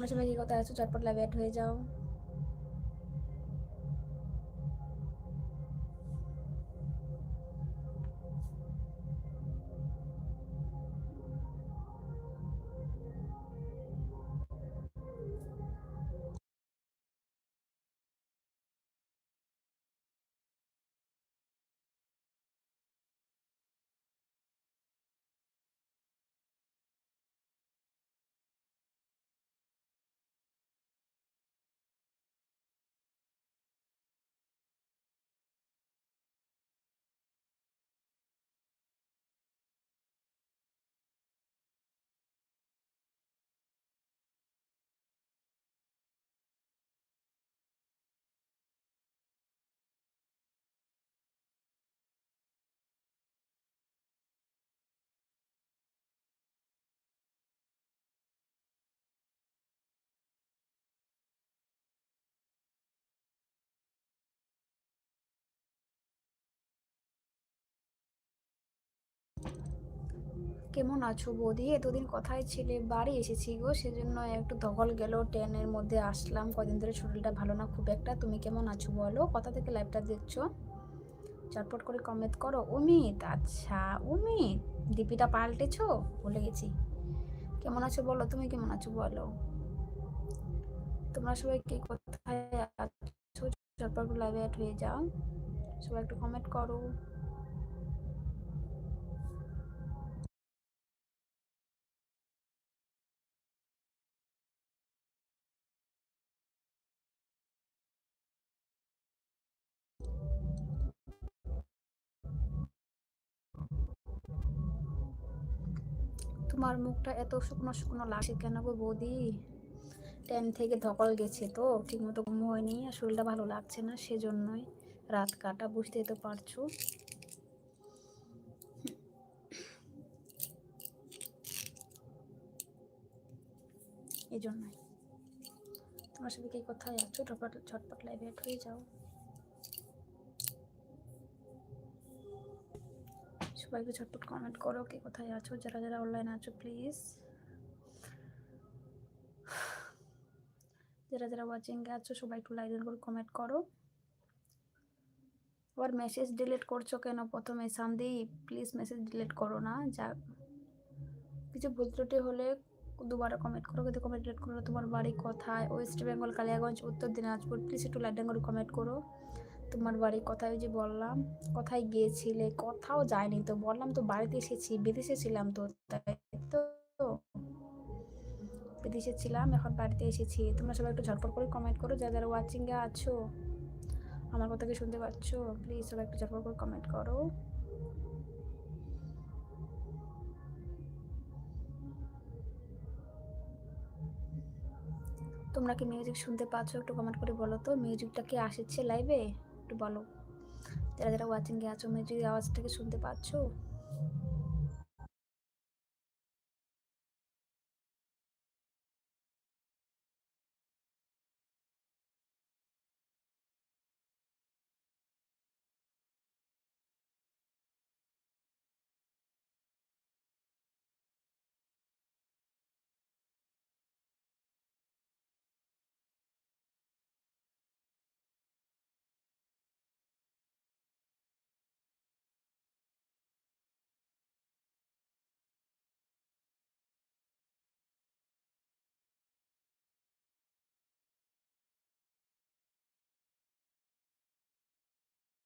তোমরা সবাই কি কথা আছো? চটপট লাভ অ্যাড হয়ে যাও। কেমন আছো বৌদি? এতদিন কোথায় ছিলে বাড়ি এসেছি গো, সেজন্য একটু ধকল গেল, ট্রেনের মধ্যে আসলাম। কদিন ধরে শরীরটা ভালো না, খুব একটা। তুমি কেমন আছো বলো? কোথা থেকে লাইভটা দেখছ? চটপট করে কমেন্ট করো। অমিত আচ্ছা অমিত ডিপিটা পাল্টেছো? ভুলে গেছি। কেমন আছো বলো? তুমি কেমন আছো বলো? তোমরা সবাই কে কোথায় আছো? চটপট লাইভে অ্যাড হয়ে যাও। সবাই একটু কমেন্ট করো। তোমার মুখটা এত শুকনো শুকনো লাগছে কেন গো বৌদি? ট্রেন থেকে ধকল গেছে তো, ঠিকমতো ঘুম হয়নি আর শরীরটা ভালো লাগছে না সেজন্যই। রাত কাটা বুঝতেই তো পারছ। এই জন্যই তোমার সাথে কি কোথায় আছো? ঝটপট ঝটপট লাইভে হয়ে যাও। সবাই একটু ঝটপট কমেন্ট করো কে কোথায় আছো, যারা যারা অনলাইনে আছো প্লিজ যারা যারা ওয়াচিং আছো, সবাই একটু লাইক করে কমেন্ট করো। আবার মেসেজ ডিলিট করছ কেন? প্রথমে সামদি প্লিজ মেসেজ ডিলিট করো না, যা কিছু ভুল ত্রুটি হলে দুবার কমেন্ট করো, কিন্তু কমেন্ট ডিলিট করো তোমার বাড়ি কোথায়? West Bengal Kaliaganj Uttar Dinajpur please একটু লাইক করে কমেন্ট করো। তোমার বাড়ি কোথায় যে বললাম, কোথায় গিয়েছিলে, কোথাও যায়নি তো, বললাম তো বাড়িতে এসেছি, বিদেশে ছিলাম তো তো? বিদেশে ছিলাম, এখন বাড়িতে এসেছি। তোমরা সবাই একটু ঝটপট করে কমেন্ট করো, যারা যারা ওয়াচিংয়ে আছো, আমার কথা কি শুনতে পাচ্ছ? প্লিজ সবাই একটু ঝটপট করে কমেন্ট করো। তোমরা কি মিউজিক শুনতে পাচ্ছ? একটু কমেন্ট করে বলো তো মিউজিকটা কি আসছে লাইভে একটু বলো। যারা যারা ওয়াচিং এ আছো যদি আওয়াজটাকে শুনতে পাচ্ছ।